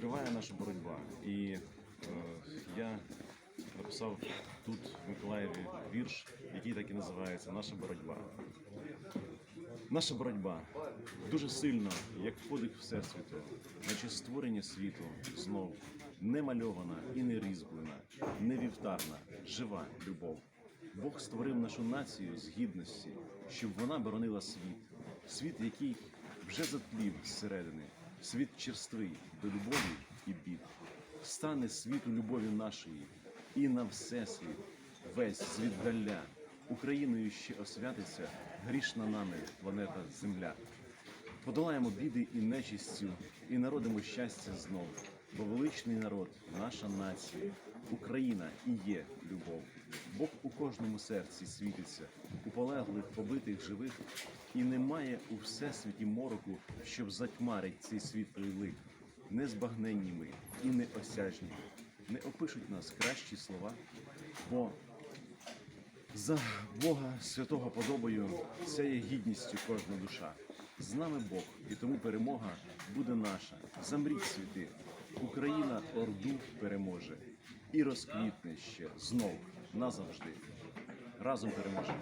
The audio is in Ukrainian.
Триває наша боротьба. І е, я написав тут в Миколаєві вірш, який так і називається Наша боротьба. Наша боротьба дуже сильно, як подих Всесвіту, наче створення світу знов не мальована і не різьблена, не вівтарна, жива любов. Бог створив нашу націю з гідності, щоб вона боронила світ, світ, який вже затлів зсередини, світ черствий до любові і бід. Стане світу любові нашої і на всесвіт, весь звіддаля. Україною ще освятиться грішна нами планета Земля. Подолаємо біди і нечистю, і народимо щастя знов. Бо величний народ, наша нація, Україна і є любов. Бог у кожному серці світиться, у полеглих, побитих, живих, і немає у всесвіті мороку, щоб затьмарить цей світлий лик. Незбагненні ми і неосяжні. Не опишуть нас кращі слова, бо за Бога святого подобою сяє гідністю кожна душа. З нами Бог, і тому перемога буде наша. Замріть світи, Україна Орду переможе і розквітне ще знов назавжди. Разом переможемо.